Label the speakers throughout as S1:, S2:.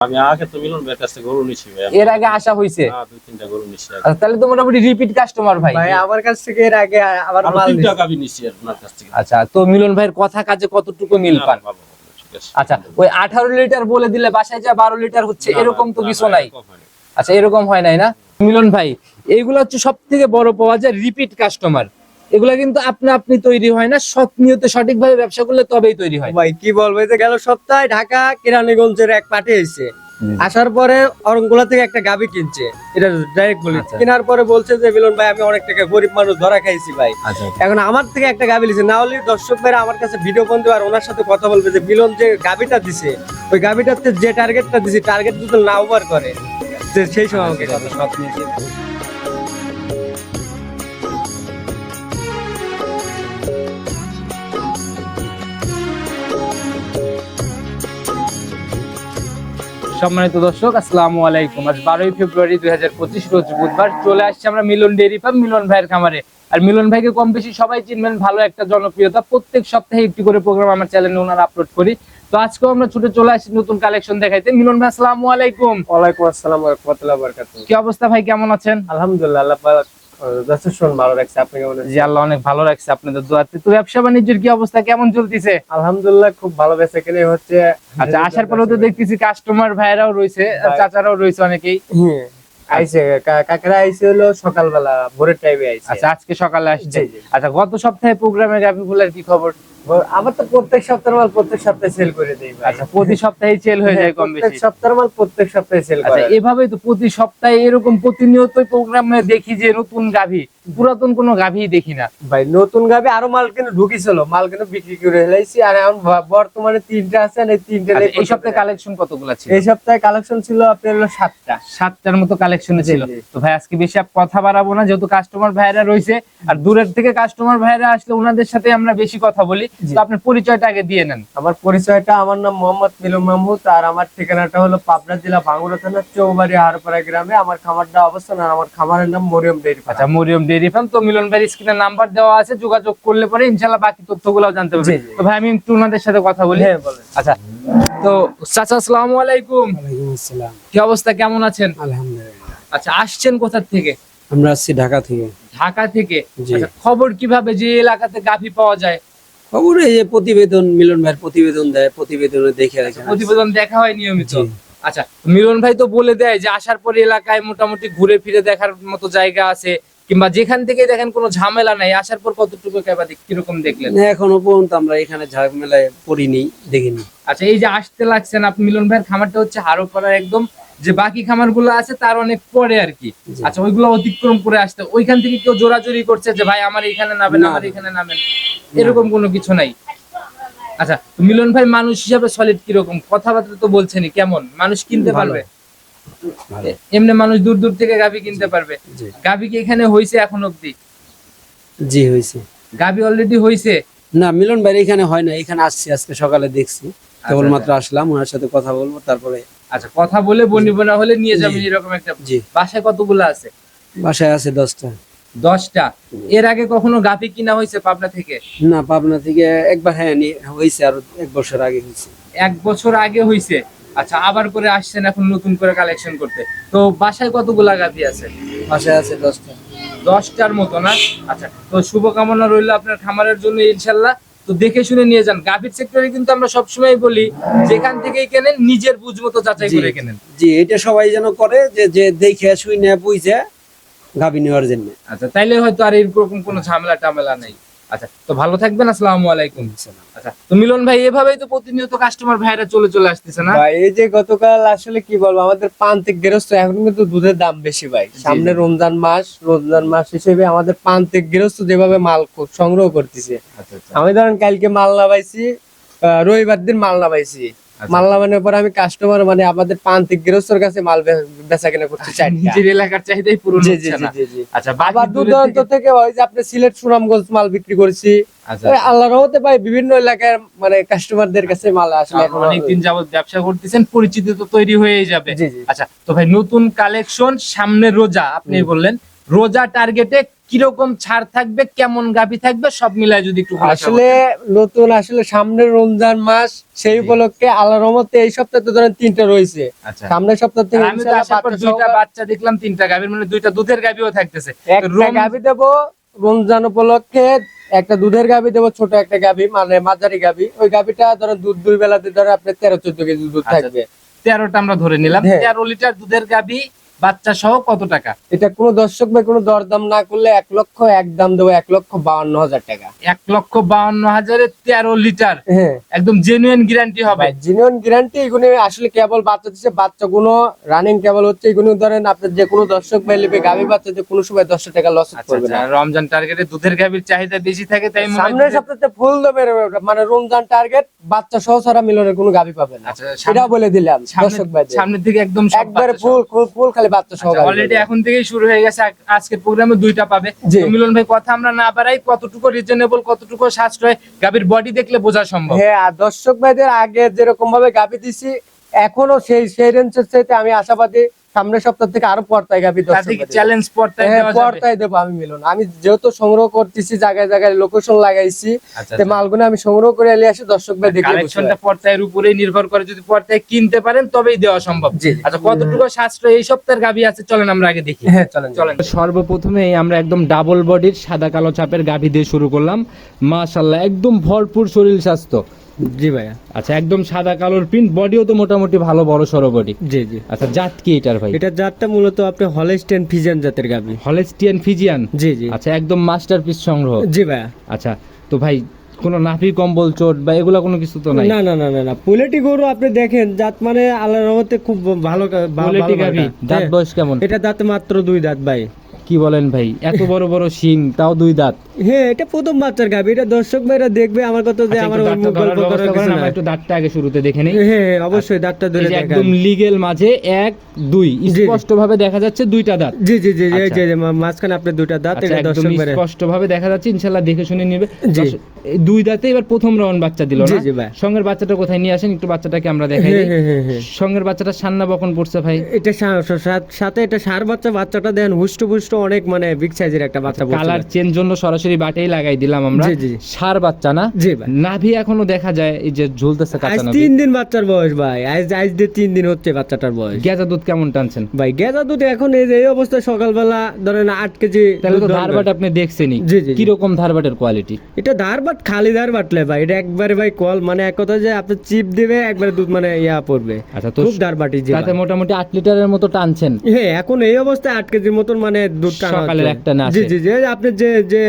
S1: আমি আগে তো মিলন ভাইয়ের কাছ থেকে গরু নিছি ভাই।
S2: এর আগে আসা হয়েছে
S1: হ্যাঁ, দুই তিনটা গরু নিছি
S2: আচ্ছা, তাহলে তো মোটামুটি রিপিট কাস্টমার ভাই।
S3: ভাই আমার কাছ থেকে এর আগে আবার মাল
S1: তিনটা
S3: নিছে।
S1: নিছি আপনার কাছ থেকে।
S2: আচ্ছা তো মিলন ভাইয়ের কথা কাজে কতটুকু মিল পান?
S1: ভালো, ভালো, ঠিক আছে।
S2: আচ্ছা ওই আঠারো লিটার বলে দিলে বাসায় যা বারো লিটার হচ্ছে এরকম তো কিছু নাই। আচ্ছা এরকম হয় নাই না? মিলন ভাই এইগুলো হচ্ছে সব থেকে বড় পাওয়া যায় রিপিট কাস্টমার এগুলা কিন্তু আপনা আপনি তৈরি হয় না সৎ নিয়তে সঠিকভাবে ব্যবসা করলে তবেই তৈরি হয়।
S3: ভাই কি বলব যে গেল সপ্তাহে ঢাকা কেরানীগঞ্জের এক পার্টি এসেছে আসার পরে অরঙ্গুলা থেকে একটা গাবি কিনছে এটা ডাইরেক্ট বলি।
S2: আচ্ছা।
S3: কেনার পরে বলছে যে মিলন ভাই আমি অনেক টাকা গরিব মানুষ ধরা খাইছি ভাই।
S2: আচ্ছা
S3: এখন আমার থেকে একটা গাবি লিছে। না হলে দর্শক ভাইরা আমার কাছে ভিডিও বন্ধু আর ওনার সাথে কথা বলবে যে মিলন যে গাবিটা দিছে ওই গাবিটাতে যে টার্গেটটা দিছে টার্গেট যদি না ওভার করে যে সেই সময় আমাকে কথা সব নিয়েছে
S2: সম্মানিত দর্শক আসসালামু আলাইকুম। আজ বারোই ফেব্রুয়ারি দুই হাজার পঁচিশ রোজ বুধবার চলে আসছে আমরা মিলন ডেয়ারি ফার্ম মিলন ভাইয়ের খামারে। আর মিলন ভাইকে কম বেশি সবাই চিনবেন ভালো একটা জনপ্রিয়তা। প্রত্যেক সপ্তাহে একটি করে প্রোগ্রাম আমার চ্যানেলে ওনারা আপলোড করি। তো আজকেও আমরা ছুটে চলে আসছি নতুন কালেকশন দেখাইতে। মিলন ভাই আসসালামু আলাইকুম।
S3: ওয়ালাইকুম আসসালাম রহমতুল্লাহ
S2: কি অবস্থা ভাই কেমন আছেন?
S3: আলহামদুলিল্লাহ আল্লাহ যথেষ্ট ভালো রাখছে আপনি কেমন
S2: জি আল্লাহ অনেক ভালো রাখছে আপনাদের দোয়াতে। তো ব্যবসা বাণিজ্যের কি অবস্থা? কেমন চলতেছে?
S3: আলহামদুলিল্লাহ খুব ভালো বেচা কিনে হচ্ছে
S2: আচ্ছা আসার পরেও তো দেখতেছি কাস্টমার ভাইরাও রয়েছে চাচারাও রয়েছে অনেকেই।
S3: হ্যাঁ, আইছে। কাকরা আইছে হলো সকালবেলা ভোরের টাইমে আইছে।
S2: আচ্ছা আজকে সকালে আসছে। আচ্ছা গত সপ্তাহে প্রোগ্রামে কি খবর?
S3: আমার তো প্রত্যেক সপ্তাহের মাল প্রত্যেক সপ্তাহে সেল করে দেই
S2: আচ্ছা প্রতি সপ্তাহে সেল হয়ে যায় কম
S3: প্রত্যেক
S2: বেশি।
S3: সপ্তাহের মাল প্রত্যেক সপ্তাহে সেল
S2: আচ্ছা
S3: করে।
S2: এভাবেই তো প্রতি সপ্তাহে এরকম প্রতিনিয়ত প্রোগ্রামে দেখি যে নতুন গাভি পুরাতন কোনো গাভি দেখি না।
S3: ভাই নতুন গাবে আরও মাল কিন্তু ঢুকিছিল মাল কিন্তু বিক্রি করে ফেলাইছি আর এখন বর্তমানে তিনটা আছে আর এই তিনটে
S2: আচ্ছা, এই সপ্তাহে কালেকশন কতগুলো ছিল?
S3: এই সপ্তাহে কালেকশন ছিল আপনার হলো সাতটা।
S2: সাতটার মতো কালেকশন ছিল। তো ভাই আজকে বেশি কথা বাড়াবো না যেহেতু কাস্টমার ভাইরা রয়েছে আর দূরের থেকে কাস্টমার ভাইরা আসলে ওনাদের সাথে আমরা বেশি কথা বলি। তো আপনার পরিচয়টা আগে দিয়ে নেন।
S3: আমার পরিচয়টা আমার নাম মোহাম্মদ মিলন মাহমুদ আর আমার ঠিকানাটা হলো পাবনা জেলা ভাঙ্গুড়া থানা চৌবাড়ি হারপাড়া গ্রামে। আমার খামারটা অবস্থান আর আমার খামারের নাম মরিয়ম ডেইরি
S2: আচ্ছা মরিয়ম ডেয়ারি ফার্ম তো মিলন ভাই স্ক্রিনে নাম্বার দেওয়া আছে যোগাযোগ করলে পরে ইনশাল্লাহ বাকি তথ্যগুলো জানতে পারবে। তো ভাই আমি একটু ওনাদের সাথে কথা বলি।
S3: হ্যাঁ
S2: আচ্ছা তো চাচা আসসালামু আলাইকুম।
S4: আসসালাম।
S2: কি অবস্থা কেমন আছেন?
S4: আলহামদুলিল্লাহ।
S2: আচ্ছা আসছেন কোথা থেকে?
S4: আমরা আসছি ঢাকা থেকে।
S2: ঢাকা থেকে? আচ্ছা খবর কীভাবে যে এলাকাতে গাভি পাওয়া যায়?
S4: খবর এই যে প্রতিবেদন মিলন ভাইয়ের প্রতিবেদন দেয় প্রতিবেদনে দেখে রাখেন
S2: প্রতিবেদন দেখা হয় নিয়মিত? আচ্ছা মিলন ভাই তো বলে দেয় যে আসার পরে এলাকায় মোটামুটি ঘুরে ফিরে দেখার মতো জায়গা আছে কিংবা যেখান থেকে দেখেন কোনো ঝামেলা নাই আসার পর কতটুকু কেবা কীরকম দেখলেন?
S4: এখনও পর্যন্ত আমরা এখানে ঝাড়মেলায় পড়িনি দেখিনি।
S2: আচ্ছা এই যে আসতে লাগছেন আপনি মিলন ভাইয়ের খামারটা হচ্ছে হারোপাড়ার একদম যে বাকি খামারগুলো আছে তার অনেক পরে আর কি। আচ্ছা ওইগুলো অতিক্রম করে আসতে ওইখান থেকে কেউ জোরাজোরি করছে যে ভাই আমার এখানে নামেন আমার এখানে নামেন। এরকম কোনো কিছু নাই। আচ্ছা মিলন ভাই মানুষ হিসাবে সলিড কীরকম? কথাবার্তা তো বলছেনই কেমন? মানুষ কিনতে। পারবে? এমনি মানুষ দূর দূর থেকে গাভি কিনতে পারবে। গাভি কি এখানে হয়েছে এখন অব্দি
S4: জি হয়েছে
S2: গাভি অলরেডি হয়েছে
S4: না মিলন ভাই এখানে হয় না এখানে আসছি আজকে সকালে দেখছি। কেবলমাত্র আসলাম ওনার সাথে কথা বলব তারপরে
S2: আচ্ছা কথা বলে বনি বোনা হলে নিয়ে যাবেন এরকম একটা
S4: জি।
S2: বাসায় কতগুলো আছে?
S4: বাসায় আছে দশটা।
S2: দশটা? এর আগে কখনো গাভি কিনা হয়েছে পাবনা থেকে?
S4: না পাবনা থেকে একবার হ্যাঁ হয়েছে আর এক বছর আগে হয়েছে
S2: এক বছর আগে হয়েছে আচ্ছা আবার করে আসছেন এখন নতুন করে কালেকশন করতে। তো বাসায় কতগুলা গাভি আছে?
S4: বাসায় আছে দশটা।
S2: দশটার মতো না? আচ্ছা তো শুভকামনা রইল আপনার খামারের জন্য ইনশাল্লাহ। তো দেখে শুনে নিয়ে যান। গাভীর সেক্টরে কিন্তু আমরা সবসময় বলি যেখান থেকেই কেনেন নিজের বুঝ মতো যাচাই। করে কেনেন।
S4: জি এটা সবাই যেন করে যে যে দেখে শুই না বুঝে গাভী নেওয়ার জন্য।
S2: আচ্ছা তাইলে হয়তো আর এরকম কোনো ঝামেলা টামেলা নাই। আচ্ছা তো ভালো থাকবেন আসসালামু আলাইকুম। আচ্ছা তো মিলন ভাই এভাবেই তো প্রতিনিয়ত কাস্টমার ভাইরা চলে চলে আসতেছে না?
S3: ভাই এই যে গতকাল আসলে কি বলব আমাদের প্রান্তিক গৃহস্থ এখন কিন্তু দুধের দাম বেশি ভাই। সামনে রমজান মাস রমজান মাস হিসেবে আমাদের প্রান্তিক গৃহস্থ যেভাবে মাল সংগ্রহ করতেছে।
S2: আচ্ছা আচ্ছা।
S3: আমি ধরেন কালকে মাল নামাইছি রবিবার দিন মাল নামাইছি। মাল নামানোর পর আমি কাস্টমার মানে আমাদের গৃহস্থর কাছে মাল বেচা কেনা করছি চারটা
S2: নিজের এলাকার চাহিদাই পূরণ হচ্ছে না। আচ্ছা
S3: দূরান্ত
S2: থেকে-
S3: থেকে ওই যে আপনি সিলেট সুনামগঞ্জ মাল বিক্রি করছি।
S2: আচ্ছা।
S3: আল্লাহ রহমতে ভাই বিভিন্ন এলাকার মানে কাস্টমারদের কাছে মাল আসলে
S2: অনেকদিন যাবত ব্যবসা করতেছেন পরিচিতি তো তৈরি হয়ে যাবে। আচ্ছা তো ভাই নতুন কালেকশন সামনে রোজা আপনি বললেন রোজা টার্গেটে কীরকম ছাড় থাকবে কেমন গাভি থাকবে সব মিলায় যদি একটু
S3: আসলে নতুন আসলে সামনের রমজান মাস সেই উপলক্ষে আল্লাহ রহমতে এই সপ্তাহে তো ধরেন তিনটা রয়েছে।
S2: আচ্ছা।
S3: সামনের সপ্তাহ থেকে
S2: আমি তো দুইটা বাচ্চা দেখলাম তিনটা গাভীর মানে দুইটা দুধের গাভীও থাকতেছে।
S3: একটা গাভি দেবো রমজান উপলক্ষে একটা দুধের গাভি দেবো ছোট একটা গাভি মানে মাঝারি গাভি। ওই গাভিটা ধরেন দুধ দুই বেলাতে ধরে আপনার তেরো চোদ্দ কেজি দুধ
S2: আচ্ছা।
S3: থাকবে।
S2: তেরোটা আমরা ধরে নিলাম।
S3: হ্যাঁ।
S2: তেরো লিটার দুধের গাভী বাচ্চা সহ কত টাকা?
S3: এটা কোনো দর্শক ভাই কোনো দরদাম না করলে এক লক্ষ এক দাম দেবো এক লক্ষ বাউন্ন হাজার টাকা।
S2: এক লক্ষ বাউন্ন হাজারে তেরো লিটার।
S3: হ্যাঁ।
S2: একদম জেনুইন গ্যারান্টি হবে।
S3: জিনিয়ন গ্যারান্টি এগুলো আসলে কেবল বাচ্চা দিচ্ছে বাচ্চাগুলো রানিং কেবল হচ্ছে এগুলো ধরেন আপনার যে কোনো দর্শক ভাই নেবে গাভি বাচ্চা যে কোনো সময় দশটা টাকা লস
S2: আচ্ছা
S3: করবে
S2: আচ্ছা
S3: না
S2: রমজান টার্গেটে দুধের গাভীর চাহিদা বেশি থাকে তাই
S3: সামনের সপ্তাহে ফুল দেবে মানে রমজান টার্গেট বাচ্চা সহ ছাড়া মিলনের কোনো গাভী পাবে না।
S2: আচ্ছা
S3: সেটাও বলে দিলাম দর্শক ভাই
S2: সামনের দিকে একদম
S3: একবারে ফুল ফুল ফুল খালি বাচ্চা সহ
S2: অলরেডি এখন থেকেই শুরু হয়ে গেছে আজকে আজকের প্রোগ্রামে দুইটা পাবে। মিলন ভাই কথা আমরা না বাড়াই কতটুকু রিজনেবল কতটুকু সাশ্রয় গাভীর বডি দেখলে বোঝা সম্ভব।
S3: হ্যাঁ আর দর্শক ভাইদের আগে যেরকম ভাবে গাবি দিছি এখনও সেই সেই রেঞ্জের চাইতে আমি আশাবাদী সামনের সপ্তাহ থেকে আরও পর্তায় ভাইদের।
S2: চ্যালেঞ্জ পড়তে
S3: হ্যাঁ পর্তায় দেবো আমি মিলন। আমি যেহেতু সংগ্রহ করতেছি জায়গায় জায়গায় লোকেশন লাগাইছি
S2: আচ্ছা,
S3: মালগুলো আমি সংগ্রহ করে এলে আসি দর্শক ভাই দেখে
S2: পর্তায়ের উপরেই নির্ভর করে যদি পর্তায় কিনতে পারেন তবেই দেওয়া সম্ভব।
S3: জি।
S2: আচ্ছা কতটুকু সাশ্রয় এই সপ্তাহের গাভী আছে? চলেন আমরা আগে দেখি।
S3: হ্যাঁ চলেন
S2: চলেন। সর্বপ্রথমেই আমরা একদম ডাবল বডির সাদা কালো চাপের গাভী দিয়ে শুরু করলাম। মাশাল্লাহ একদম ভরপুর শরীর স্বাস্থ্য।
S3: জি ভাইয়া।
S2: আচ্ছা একদম সাদা কালোর প্রিন্ট বডিও তো মোটামুটি ভালো বড় সড়ো বডি
S3: জি জি।
S2: আচ্ছা জাত কি এটার ভাই?
S3: এটা জাতটা মূলত আপনি হলেস্টেন ফিজিয়ান জাতের
S2: হলেস্টিয়ান ফিজিয়ান
S3: জি জি।
S2: আচ্ছা একদম মাস্টারপিস সংগ্রহ।
S3: জি ভাইয়া।
S2: আচ্ছা তো ভাই কোনো নাভি কম্বল চোট বা এগুলা কোনো কিছু তো নাই?
S3: না না না না না। পুলেটি গরু আপনি দেখেন জাত মানে আল্লাহর রহমতে খুব ভালো মানটা।
S2: দাঁত। বয়স কেমন?
S3: এটা দাঁত মাত্র দুই দাঁত ভাই।
S2: কি বলেন ভাই? এত বড় বড় শিং তাও দুই দাঁত।
S3: হ্যাঁ এটা প্রথম বাচ্চার গাভী এটা দর্শক ভাইরা দেখবে আমার কথা যে
S2: আচ্ছা,
S3: আমার মুখ গল্প করার কিছু না
S2: একটু দাঁতটা আগে শুরুতে দেখে নিই।
S3: হ্যাঁ হ্যাঁ, অবশ্যই দাঁতটা ধরে
S2: যে
S3: দেখান।
S2: একদম লিগেল মাঝে এক দুই স্পষ্ট ভাবে দেখা যাচ্ছে দুইটা দাঁত।
S3: জি জি জি জি, এই
S2: আচ্ছা।
S3: যে মাঝখানে আপনি দুইটা দাঁত
S2: আচ্ছা,
S3: এটা দর্শক ভাইরা
S2: স্পষ্ট ভাবে দেখা যাচ্ছে ইনশাল্লাহ দেখে শুনে নেবে। দুই দাঁতে এবার প্রথম রাউন্ড বাচ্চা দিল না। সঙ্গের বাচ্চাটা কোথায়? নিয়ে আসেন একটু বাচ্চাটাকে আমরা দেখাই
S3: হ্যাঁ হ্যাঁ
S2: সঙ্গের বাচ্চাটা সান্না বকন পড়ছে ভাই।
S3: এটা সাথে এটা সার বাচ্চা বাচ্চাটা দেন হুষ্ট পুষ্ট অনেক মানে বিগ সাইজের একটা বাচ্চা
S2: কালার চেঞ্জ জন্য সরাসরি বাটেই লাগাই দিলাম আমরা।
S3: জি, জি।
S2: সার বাচ্চা না?
S3: জি ভাই।
S2: নাভি এখনও দেখা যায় এই যে ঝুলতেছে কাঁচা নাভি।
S3: তিন দিন বাচ্চার বয়স ভাই। আজ আজ দিয়ে তিন দিন হচ্ছে বাচ্চাটার বয়স।
S2: গেজা দুধ কেমন টানছেন?
S3: ভাই গেজা দুধ এখন এই যে এই অবস্থা সকালবেলা ধরেন আট কেজি
S2: তাহলে তো ধারবাট আপনি দেখছেনই।
S3: জি, জি, জি।
S2: কীরকম ধারবাটের কোয়ালিটি
S3: এটা ধার বাট খালি ধার বাটলে ভাই। এটা একবারে ভাই কল মানে এক কথা যে আপনি চিপ দিবে একবারে দুধ মানে ইয়া পড়বে।
S2: আচ্ছা তো
S3: খুব ধার বাটি জি
S2: তাতে মোটামুটি আট লিটারের মতো টানছেন।
S3: হ্যাঁ এখন এই অবস্থায় আট কেজির মতন মানে দুধ
S2: সকালের একটা না
S3: জি জি জি আপনি যে যে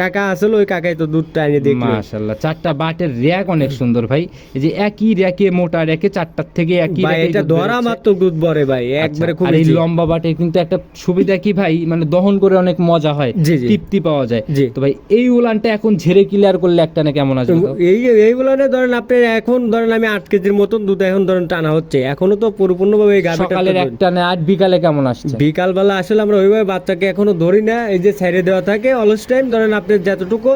S3: কাকা আসলে ওই কাকাই তো দুধ টাইনে দেখবে
S2: মাশাআল্লাহ চারটা বাটের র্যাক অনেক সুন্দর ভাই। এই যে একই র্যাকে মোটা র্যাকে চারটার থেকে একই
S3: ভাই এটা ধরা মাত্র দুধ বরে ভাই একবারে
S2: আচ্ছা,
S3: খুব
S2: আর এই। লম্বা বাটে কিন্তু একটা সুবিধা কি ভাই মানে দহন করে অনেক মজা হয়। তৃপ্তি পাওয়া যায়। তো ভাই এই উলানটা এখন ঝেড়ে ক্লিয়ার করলে একটা না কেমন আসবে?
S3: এই এইগুলো নিয়ে ধরেন আপনি এখন ধরেন আমি আট কেজির মতন দুধ এখন ধরেন টানা হচ্ছে। এখনও তো পরিপূর্ণভাবে এই গাভিটা
S2: সকালের একটা না আট বিকালে কেমন আসছে?
S3: বিকাল বেলা আসলে আমরা ওইভাবে বাচ্চাকে এখনও ধরি না এই যে ছেড়ে দেওয়া থাকে অলস টাইম ধরেন আপনি যতটুকু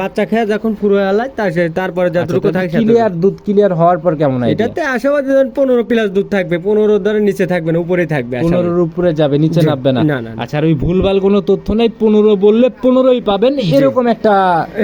S3: বাচ্চা খেয়ে যখন পুরো এলায় তার তারপরে যতটুকু থাকে।
S2: ক্লিয়ার দুধ ক্লিয়ার হওয়ার পর কেমন idea?
S3: এটাতে আশাবাদী ধরেন পনেরো প্লাস দুধ থাকবে পনেরো ধরেন নিচে থাকবে না উপরে থাকবে
S2: পনেরোর উপরে যাবে নিচে নামবে না। আচ্ছা আর ওই ভুলভাল কোনো তথ্য নাই পনেরো বললে পনেরোই পাবেন এরকম একটা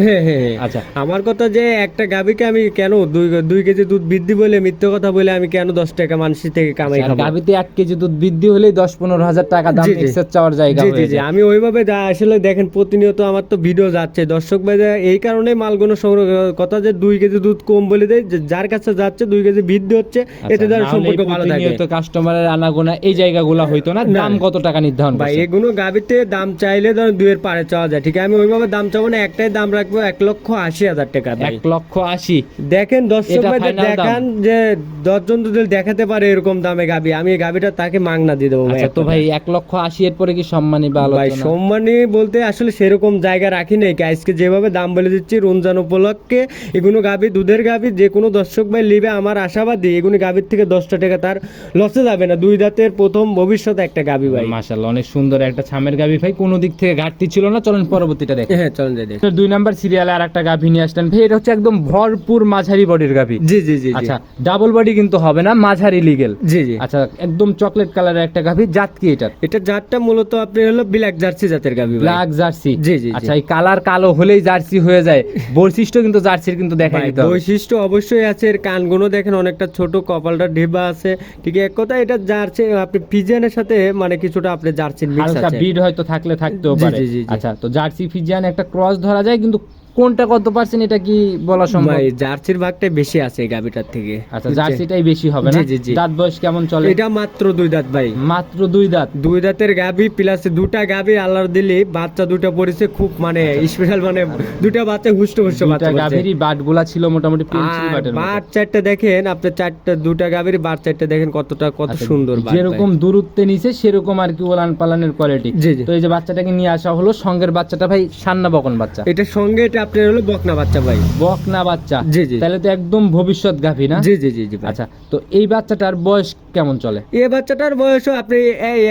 S3: হ্যাঁ হ্যাঁ হ্যাঁ।
S2: আচ্ছা
S3: আমার কথা যে একটা গাবিকে আমি কেন দুই দুই কেজি দুধ বৃদ্ধি বলে মিথ্যে কথা বলে আমি কেন দশ টাকা মানুষের থেকে কামাই
S2: আর
S3: খাব
S2: গাভিতে এক কেজি দুধ বৃদ্ধি হলেই দশ পনেরো হাজার টাকা দাম। এক্সেস চাওয়ার জায়গা
S3: জি জি
S2: হয়ে
S3: আমি ওইভাবে যা আসলে দেখেন প্রতিনিয়ত আমার তো ভিডিও যাচ্ছে। দর্শক ভাই এই কারণে মালগুলো সংগ্রহ কথা যে দুই কেজি দুধ কম বলে দেয় যার কাছে যাচ্ছে দুই কেজি বৃদ্ধি হচ্ছে
S2: আচ্ছা,
S3: এতে
S2: নাহলে
S3: সম্পর্ক ভালো থাকে
S2: প্রতিনিয়ত কাস্টমারের আনাগোনা এই জায়গাগুলো হইতো না। দাম কত টাকা নির্ধারণ
S3: ভাই এগুলো গাবিতে দাম চাইলে ধরেন দুইয়ের পারে চাওয়া যায় ঠিক আছে? আমি ওইভাবে দাম চাবো না একটাই দাম রাখব এক লক্ষ আশি হাজার টাকা ভাই।
S2: এক লক্ষ আশি?
S3: দেখেন দর্শক
S2: দাম।
S3: দেখান যে দশজন যদি দেখাতে পারে এরকম দামে গাবি আমি এই গাবিটা তাকে মাংনা দিয়ে দেবো ভাই
S2: আচ্ছা তো
S3: এক
S2: ভাই। এক লক্ষ আশি এর পরে কি সম্মানী বা
S3: ভাই সম্মানী বলতে আসলে সেরকম জায়গা রাখি নাই। আজকে যেভাবে দাম বলে দিচ্ছি রমজান উপলক্ষে এগুলো গাভি দুধের গাভি যে কোনো দর্শক ভাই লিবে আমার আশাবাদী এগুলো গাভির থেকে দশটা টাকা তার লসে যাবে না। দুই দাঁতের প্রথম ভবিষ্যৎ একটা গাভি ভাই।
S2: মাশাল্লাহ অনেক সুন্দর একটা ছামের গাভি ভাই। কোনো দিক থেকে ঘাটতি ছিল না চলেন পরবর্তীটা দেখ।
S3: হ্যাঁ চলেন যাই দেখি।
S2: দুই নাম্বার সিরিয়ালে আর একটা গাভি নিয়ে আসলেন ভাই এটা হচ্ছে একদম ভরপুর মাঝারি বডির গাভি।
S3: জি জি জি।
S2: আচ্ছা ডাবল বডি কিন্তু হবে না মাঝারি লিগেল
S3: জি জি।
S2: আচ্ছা একদম চকলেট কালারের একটা গাভি জাত কি এটা
S3: এটা জাতটা মূলত আপনি হলো ব্ল্যাক জার্সি জাতের গাভি
S2: ব্ল্যাক জার্সি
S3: জি, জি।
S2: আচ্ছা এই কালার কালো হলেই জার্সি হয়ে যায়। বৈশিষ্ট্য কিন্তু জার্সির কিন্তু দেখা যায়
S3: বৈশিষ্ট্য অবশ্যই আছে এর কানগুলো দেখেন অনেকটা ছোট কপালটা ঢেবা আছে। ঠিক এক কথা এটা জার্সি আপনি পিজিয়ানের সাথে মানে কিছুটা আপনি জার্সির মিক্স আছে।
S2: বিড হয়তো থাকলে থাকতেও পারে। আচ্ছা তো জার্সি ফিজিয়ান একটা ক্রস ধরা যায় কিন্তু কোনটা কত পার্সেন্ট এটা কি বলা সম্ভব?
S3: ভাই জার্সির ভাগটা বেশি আছে গাভিটার থেকে।
S2: আচ্ছা জার্সিটাই বেশি হবে না। দাঁত বয়স কেমন চলে?
S3: এটা মাত্র দুই দাঁত ভাই।
S2: মাত্র দুই দাঁত?
S3: দুই দাঁতের গাভি প্লাস দুটা গাভি আল্লাহর দিলে বাচ্চা দুটা পড়েছে খুব মানে স্পেশাল মানে দুটা বাচ্চা হুষ্ট হুষ্ট বাচ্চা।
S2: গাভীরই বাটগুলা ছিল মোটামুটি পেন্সিল বাটের
S3: বাট চারটা দেখেন আপনি চারটা দুটা গাভীর বাট চারটা দেখেন কতটা কত
S2: আচ্ছা,
S3: সুন্দর
S2: যেরকম দূরত্বে নিছে সেরকম আর কি ওলান পালানের কোয়ালিটি
S3: জি, জি।
S2: তো এই যে বাচ্চাটাকে নিয়ে আসা হলো সঙ্গের বাচ্চাটা ভাই সান্না বকন বাচ্চা।
S3: এটা সঙ্গে এটা আপনার হলো বকনা বাচ্চা ভাই।
S2: বকনা বাচ্চা।
S3: জি, জি।
S2: তাহলে তো একদম ভবিষ্যৎ গাভী না?
S3: জি জি জি জি
S2: আচ্ছা তো এই বাচ্চাটার বয়স কেমন চলে?
S3: এই বাচ্চাটার বয়সও আপনি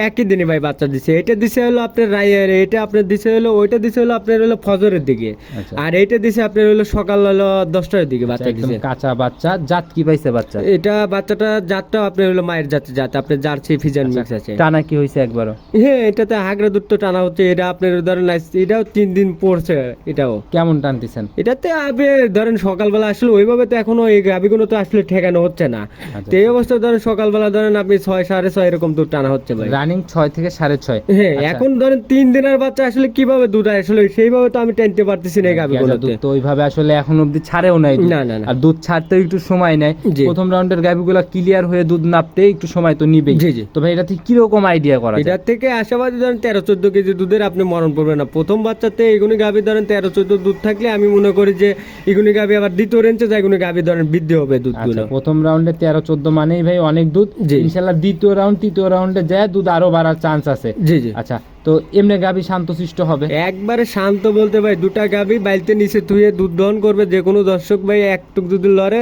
S3: একই দিনে ভাই বাচ্চা দিছে। এটা দিছে হলো আপনার রায়ের এটা আপনার দিছে হলো ওইটা দিছে হলো আপনার হলো ফজরের দিকে।
S2: আচ্ছা।
S3: আর এইটা দিছে আপনার হলো সকাল হলো দশটার দিকে বাচ্চা দিছে।
S2: কাঁচা বাচ্চা। জাত কি পাইছে বাচ্চা?
S3: এটা বাচ্চাটা জাতটাও আপনার হলো মায়ের জাতে জাত। আপনার জার্সি ফিজান মিক্স আছে।
S2: টানা কি হয়েছে একবারও?
S3: হ্যাঁ এটাতে হাগরা দুধ তো টানা হচ্ছে। এটা আপনার ধরেন এটাও তিন দিন পড়ছে এটাও।
S2: কেমন টানতেছেন
S3: এটাতে আপনি ধরেন সকালবেলা আসলে ওইভাবে তো এখনও এই গাভিগুলো তো আসলে ঠেকানো হচ্ছে না।
S2: আচ্ছা,
S3: তো এই অবস্থায় ধরেন সকালবেলা ধরেন আপনি ছয় সাড়ে ছয় এরকম দুধ টানা হচ্ছে ভাই।
S2: রানিং ছয় থেকে সাড়ে ছয়।
S3: হ্যাঁ
S2: আচ্ছা।
S3: এখন ধরেন তিন দিনের বাচ্চা আসলে কীভাবে দুধ আসলে সেইভাবে তো আমি টানতে পারতেছি না গাভিগুলোতে
S2: দুধ তো ওইভাবে আসলে এখন ছাড়েও নাই
S3: না, না।
S2: আর দুধ ছাড়তে একটু সময় নেয়। প্রথম রাউন্ডের গাভিগুলো ক্লিয়ার হয়ে দুধ নাপতে একটু সময় তো নিবেই। তো ভাই এটা থেকে কীরকম আইডিয়া করা
S3: এটার থেকে আশাবাদী ধরেন তেরো চোদ্দ কেজি দুধের আপনি মরণ পড়বে না। প্রথম বাচ্চাতে এগুনি গাভি ধরেন তেরো চোদ্দ দুধ থাকলে আমি মনে করি যে এগুনি গাবি আবার দ্বিতীয় রেঞ্চে যায় এগুনি গাবি ধরেন বৃদ্ধি হবে দুধগুলো
S2: প্রথম রাউন্ডে তেরো চোদ্দ মানেই ভাই অনেক দুধ। ইনশাল্লাহ দ্বিতীয় রাউন্ড তৃতীয় রাউন্ডে যায় দুধ আরও বাড়ার চান্স আছে।
S3: জি জি।
S2: আচ্ছা তো এমনি গাভি শান্তশিষ্ট হবে?
S3: একবারে শান্ত বলতে ভাই দুটা গাভি বাইলতে নিচে ধুয়ে দুধ দহন করবে যে কোনো দর্শক ভাই একটুক দুধ লড়ে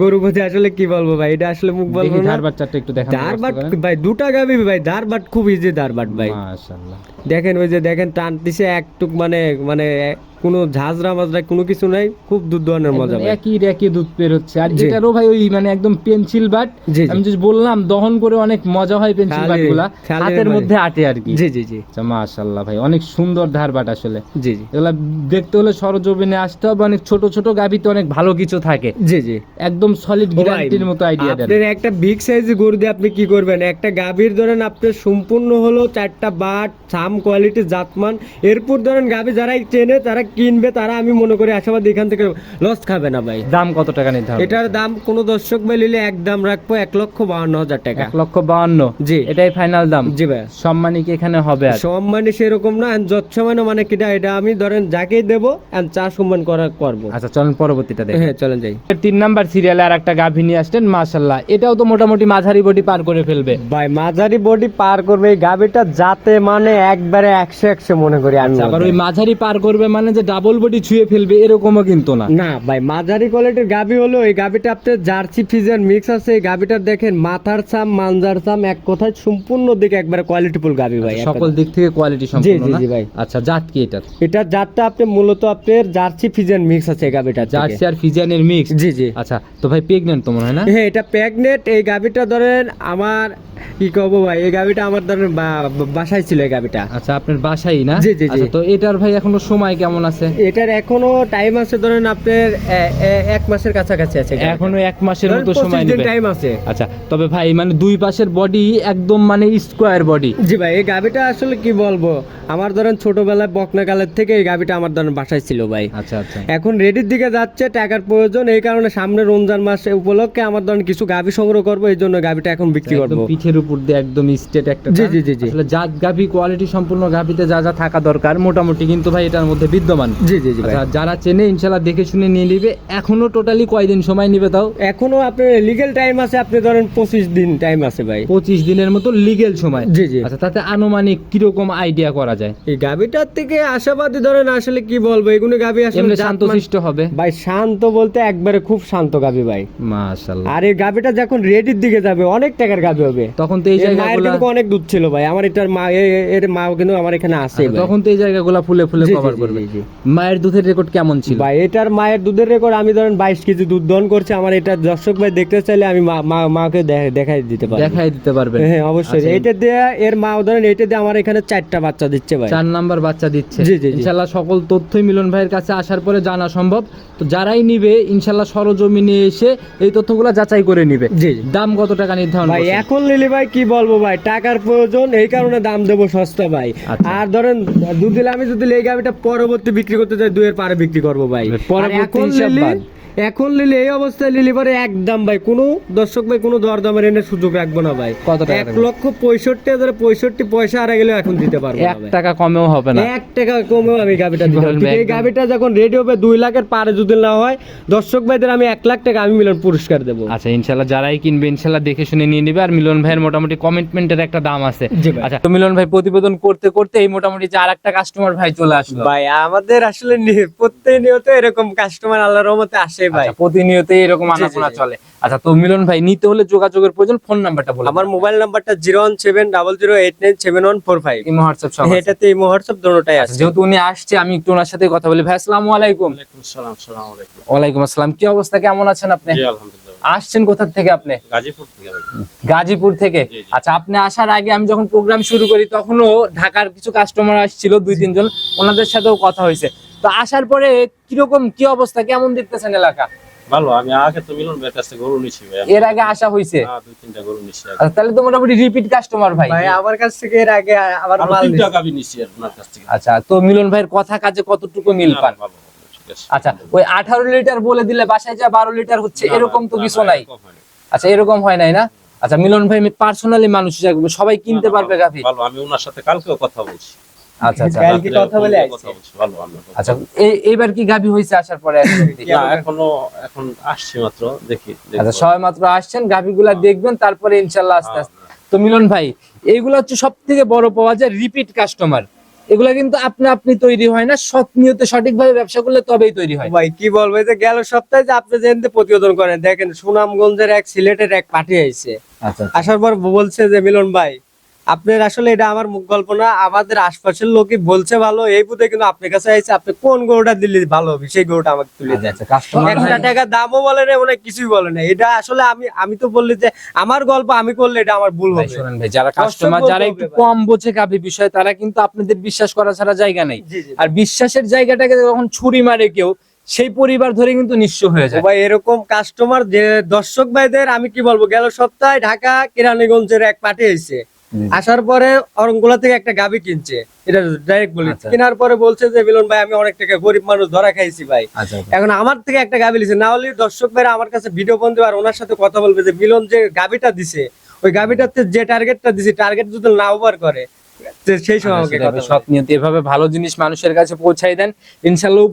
S3: গরু বোঝে আসলে কি বলব ভাই এটা আসলে মুখ বলব না।
S2: ধার বাচ্চাটা একটু দেখা
S3: দার বাট ভাই দুটা গাভি ভাই দার বাট খুব ইজি দার বাট ভাই।
S2: মাশাআল্লাহ।
S3: দেখেন ওই যে দেখেন টানতিছে একটুক মানে মানে কোনো ঝাঁঝরা মাজরা কোনো কিছু নাই খুব দুধ দহনের মজা
S2: একই রেকে দুধ বের হচ্ছে। আর
S3: জি।
S2: এটারও ভাই ওই মানে একদম পেন্সিল বাট। আমি যে বললাম দহন করে অনেক মজা হয় পেন্সিল
S3: বাটগুলা।
S2: হাতের মধ্যে আটে আর কি।
S3: জি জি জি।
S2: আচ্ছা মাশাআল্লাহ ভাই অনেক সুন্দর ধার বাট আসলে।
S3: জি জি।
S2: এগুলা দেখতে হলে সরজমিনে আসতে হবে অনেক ছোট ছোট গাভিতে অনেক ভালো কিছু থাকে।
S3: জি জি।
S2: একদম সলিড গ্যারান্টির মতো আইডিয়া দেন।
S3: আপনার একটা বিগ সাইজ গরু দিয়ে আপনি কি করবেন? একটা গাভীর ধরেন আপনার সম্পূর্ণ হলো চারটা বাট সাম কোয়ালিটি জাতমান। এরপর ধরেন গাভী যারা চেনে তারা কিনবে তারা আমি মনে করি আশাবাদ এখান থেকে লস খাবে না ভাই।
S2: দাম কত টাকা নির্ধারণ
S3: এটার দাম কোনো দর্শক ভাই নিলে এক দাম রাখব এক লক্ষ বাউন্ন হাজার টাকা।
S2: এক লক্ষ বাউন্ন
S3: জি।
S2: এটাই ফাইনাল দাম?
S3: জি ভাই।
S2: সম্মানী কি এখানে হবে? আর
S3: সম্মানে সেরকম না যৎসমান মানে কিটা এটা আমি ধরেন যাকেই দেবো চা সম্মান করা করব।
S2: আচ্ছা চলেন পরবর্তীটা দেখি।
S3: হ্যাঁ চলেন যাই।
S2: তিন নাম্বার সিরিয়ালে আর একটা গাভী নিয়ে মাশাল্লাহ এটাও তো মোটামুটি মাঝারি বডি পার করে ফেলবে।
S3: ভাই মাঝারি বডি পার করবে এই যাতে মানে একবারে একশো একশো মনে করি আমি
S2: আচ্ছা, আবার ওই মাঝারি পার করবে মানে যে ডাবল বডি ছুঁয়ে ফেলবে এরকমও কিন্তু না।
S3: না ভাই মাঝারি কোয়ালিটির গাবি হলো এই গাবিটা আপনার জার্সি ফিজার মিক্স আছে এই গাবিটার দেখেন মাথার চাম মানজার চাম এক কথায় সম্পূর্ণ দিকে একবারে কোয়ালিটিফুল গাবি ভাই
S2: সকল দিক থেকে কোয়ালিটি সম্পূর্ণ
S3: জি,
S2: না?
S3: জি, ভাই।
S2: আচ্ছা জাত কি এটা?
S3: এটা জাতটা আপনি মূলত আপনার জার্সি ফিজার মিক্স আছে এই গাবিটা
S2: জার্সি আর ফিজিয়ানের মিক্স?
S3: জি জি।
S2: আচ্ছা তো ভাই প্রেগনেন্ট তো মনে হয় না?
S3: হ্যাঁ এটা প্যাগনেট এই গাবিটা ধরেন আমার কি কব ভাই এই গাবিটা আমার ধরেন বাসায় ছিল এই গাবিটা
S2: আচ্ছা আপনার বাসাই না?
S3: জি, জি, জি।
S2: আচ্ছা তো এটার ভাই এখনও সময় কেমন আছে?
S3: এটার এখনও টাইম আছে ধরেন আপনার এক মাসের কাছাকাছি আছে
S2: এখনও এক মাসের মতো সময় নেবে।
S3: টাইম আছে।
S2: আচ্ছা তবে ভাই মানে দুই পাশের বডি একদম মানে স্কোয়ার বডি
S3: জি ভাই এই গাবিটা আসলে কি বলব? আমার ধরেন ছোটবেলায় বকনাকালের থেকে এই গাবিটা আমার ধরেন বাসায় ছিল ভাই।
S2: আচ্ছা আচ্ছা।
S3: এখন রেডির দিকে যাচ্ছে টাকার প্রয়োজন এই কারণে সামনে রমজান মাস উপলক্ষে আমার ধরেন কিছু গাবি সংগ্রহ করব এই জন্য গাবিটা এখন বিক্রি করব।
S2: পিঠে মাঝের উপর দিয়ে একদম স্টেট একটা
S3: জি, জি, জি, জি।
S2: আসলে জাত গাভি কোয়ালিটি সম্পূর্ণ গাভিতে যা যা থাকা দরকার মোটামুটি কিন্তু ভাই এটার মধ্যে বিদ্যমান।
S3: জি জি জি
S2: আচ্ছা, যারা চেনে ইনশাল্লাহ দেখে শুনে নিয়ে নিবে। এখনও টোটালি কয়দিন সময় নিবে তাও?
S3: এখনও আপনার লিগেল টাইম আছে আপনি ধরেন পঁচিশ দিন টাইম আছে ভাই।
S2: পঁচিশ দিনের মতো লিগেল সময়।
S3: জি, জি।
S2: আচ্ছা তাতে আনুমানিক কীরকম আইডিয়া করা যায়?
S3: এই গাবিটার থেকে আশাবাদী ধরেন আসলে কি বলব? এগুলো গাবি আসলে জাতমান-
S2: শান্তশিষ্ট হবে।
S3: ভাই শান্ত বলতে একবারে খুব শান্ত গাবি ভাই।
S2: মাশাল্লাহ
S3: আর এই গাবিটা যখন রেডির দিকে যাবে অনেক টাকার গাবি হবে।
S2: তখন তো এই জায়গাগুলো
S3: কিন্তু অনেক দুধ ছিল ভাই। আমার এটার মা এর মাও কিন্তু আমার এখানে আছে
S2: তখন তো এই জায়গাগুলো ফুলে ফুলে কভার করবে। মায়ের দুধের রেকর্ড কেমন ছিল?
S3: ভাই এটার মায়ের দুধের রেকর্ড আমি ধরেন বাইশ কেজি দুধ দহন করছে। আমার এটা দর্শক ভাই দেখতে চাইলে আমি মা- মা- মাকে দেখাই দিতে পারি
S2: দেখাই দিতে পারবেন।
S3: হ্যাঁ অবশ্যই।
S2: আচ্ছা,
S3: এটা দিয়ে এর মা ধরেন এটা দিয়ে আমার এখানে চারটা বাচ্চা দিচ্ছে ভাই।
S2: চার নাম্বার বাচ্চা দিচ্ছে।
S3: জি, জি।
S2: ইনশাল্লাহ সকল তথ্যই মিলন ভাইয়ের কাছে আসার পরে জানা সম্ভব। তো যারাই নিবে ইনশাল্লাহ সরজমিনে এসে এই তথ্যগুলো যাচাই করে নিবে।
S3: জি
S2: দাম কত টাকা নির্ধারণ
S3: ভাই এখন লিলি ভাই কি বলব ভাই টাকার প্রয়োজন এই কারণে দাম দেবো সস্তা ভাই।
S2: আচ্ছা।
S3: আর ধরেন দুধ দিলে আমি যদি এই গাভিটা পরবর্তী বিক্রি করতে চাই দুয়ের পারে বিক্রি করব ভাই।
S2: পরবর্তী
S3: এখন
S2: হিসাব।
S3: এখন লিলি এই অবস্থায় লিলি পরে একদম ভাই কোনো দর্শক ভাই কোনো দরদামের এনে সুযোগ রাখব না ভাই।
S2: কত টাকা
S3: এক লক্ষ পঁয়ষট্টি হাজার পঁয়ষট্টি পয়সা হারা গেলেও এখন দিতে পারব
S2: এক টাকা কমেও হবে না।
S3: এক টাকা কমেও আমি গাভিটা
S2: কি
S3: দিতে এই। গাভিটা যখন রেডি হবে দুই লাখের পারে যদি না হয় দর্শক ভাইদের আমি এক লাখ টাকা আমি মিলন পুরস্কার দেবো।
S2: আচ্ছা ইনশাল্লাহ যারাই কিনবে ইনশাল্লাহ দেখে শুনে নিয়ে নিবে। আর মিলন ভাইয়ের মোটামুটি কমিটমেন্টের একটা দাম আছে। আচ্ছা তো মিলন ভাই প্রতিবেদন করতে করতে এই মোটামুটি যে আর একটা কাস্টমার ভাই চলে আসলো।
S3: ভাই আমাদের আসলে নি- প্রতিনিয়ত এরকম কাস্টমার আল্লাহর রহমতে আসে ভাই।
S2: আচ্ছা, প্রতিনিয়ত এরকম। চলে। আচ্ছা তো মিলন ভাই নিতে হলে যোগাযোগের প্রয়োজন ফোন নাম্বারটা বলো
S3: আমার মোবাইল নাম্বারটা zero one seven double zero eight nine seven one four five.
S2: Imo WhatsApp সব
S3: এটাতে এই হোয়াটসঅ্যাপ দুটোটাই
S2: আচ্ছা,
S3: আছে।
S2: যেহেতু উনি আসছে আমি একটু ওনার সাথে কথা বলি। ভাই আসসালামু আলাইকুম।
S1: ওয়ালাইকুম সালাম সালাম আলাইকুম।
S2: ওয়ালাইকুম আসসালাম। কি অবস্থা? কেমন আছেন আপনি?
S1: জি আলহামদুলিল্লাহ।
S2: আসছেন কোথা থেকে আপনি?
S1: গাজীপুর থেকে
S2: গাজীপুর থেকে। আচ্ছা আপনি আসার আগে আমি যখন প্রোগ্রাম শুরু করি তখনও ঢাকার কিছু কাস্টমার আসছিল দুই তিনজন। ওনাদের সাথেও কথা হয়েছে। তো আসার পরে কীরকম কি অবস্থা? কেমন দেখতেছেন এলাকা?
S1: ভালো আমি আগে তো মিলন ভাইয়ের কাছ থেকে গরু নিছি ভাই
S2: এর আগে আসা হয়েছে
S1: হ্যাঁ, দুই তিনটা গরু নিছি
S2: আচ্ছা, তাহলে তো মোটামুটি রিপিট কাস্টমার ভাই।
S3: ভাই আমার কাছ থেকে এর আগে আবার মাল
S1: তিনটা
S3: নিছি।
S1: নিছি আর কাছ থেকে।
S2: আচ্ছা তো মিলন ভাইয়ের কথা কাজে কতটুকু মিল
S1: না,
S2: পান?
S1: ভালো, ভালো, ঠিক আছে।
S2: আচ্ছা ওই আঠারো লিটার বলে দিলে বাসায় যা বারো লিটার হচ্ছে এরকম তো কিছু নাই? আচ্ছা এরকম হয় নাই না? আচ্ছা মিলন ভাই পার্সোনালি মানুষ সবাই কিনতে পারবে গাভি?
S1: ভালো আমি ওনার সাথে কালকেও কথা বলছি।
S2: আচ্ছা আচ্ছা।
S3: কালকে কথা বলে
S1: ফোনে
S3: আইছি।
S1: ভালো
S2: আচ্ছা এইবার কি আসার পরে
S1: না এখনও এখন আসছি মাত্র দেখি
S2: আচ্ছা সবাই মাত্র আসছেন গাভিগুলা দেখবেন তারপরে ইনশাল্লাহ আস্তে
S1: হ্যাঁ,
S2: আস্তে। তো মিলন ভাই এইগুলো হচ্ছে সব থেকে বড় পাওয়া যায় রিপিট কাস্টমার এগুলা কিন্তু আপনি আপনি তৈরি হয় না সৎ নিয়তে সঠিকভাবে ব্যবসা করলে তবেই তৈরি হয়।
S3: ভাই কি বলব এই যে গেল সপ্তাহে যে আপনি যেন প্রতিবেদন করেন দেখেন সুনামগঞ্জের এক সিলেটের এক পার্টি আইছে।
S2: আচ্ছা।
S3: আসার পর বলছে যে মিলন ভাই আপনার আসলে এটা আমার মুখ গল্প না আমাদের আশপাশের লোকই বলছে ভালো এই বুধে কিন্তু আপনার কাছে আইছে আপনি কোন গরুটা দিলে ভালো হবে সেই গরুটা আমাকে তুলে
S2: আচ্ছা কাস্টমার
S3: একটা টাকা দামও বলে না মানে কিছুই বলে না এটা আসলে আমি আমি তো বললি যে আমার গল্প আমি করলে এটা আমার ভুল হবে।
S2: শুনেন ভাই যারা কাস্টমার যারা একটু কম বোঝে গাভি বিষয় তারা কিন্তু আপনাদের বিশ্বাস করা ছাড়া জায়গা নেই। আর বিশ্বাসের জায়গাটাকে যখন ছুরি মারে কেউ সেই পরিবার ধরে কিন্তু নিঃস্ব হয়ে যায়।
S3: ভাই এরকম কাস্টমার যে দর্শক ভাইদের আমি কি বলব গেল সপ্তাহে ঢাকা কেরানীগঞ্জের এক পার্টি হয়েছে আসার পরে অরঙ্গোলা থেকে একটা গাবি কিনছে। এটা ডাইরেক্ট বলি।
S2: আচ্ছা।
S3: কেনার পরে বলছে যে মিলন ভাই আমি অনেক টাকা গরিব মানুষ ধরা খাইছি ভাই।
S2: আচ্ছা
S3: এখন আমার থেকে একটা গাবি লিছে না হলে দর্শক ভাইরা আমার কাছে ভিডিও বন্ধু আর ওনার সাথে কথা বলবে যে মিলন যে গাবিটা দিছে ওই গাবিটাতে যে টার্গেটটা দিছে টার্গেট যদি না ওভার করে সেই সময় আমাকে
S2: সৎ নিয়তে এভাবে ভালো জিনিস মানুষের কাছে পৌঁছাই দেন। ইনশাল্লাহ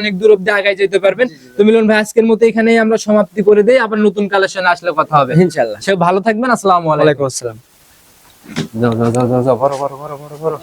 S2: অনেক দূর অব্দি আগায় যেতে পারবেন। তো মিলন ভাই আজকের মতো এখানেই আমরা সমাপ্তি করে দেই। আবার নতুন কালেকশন আসলে কথা হবে।
S3: ইনশাল্লাহ
S2: সে ভালো থাকবেন। আসসালামু আলাইকুম। যাও যাও যাও, যাও বড় বড় বড় বড় বড়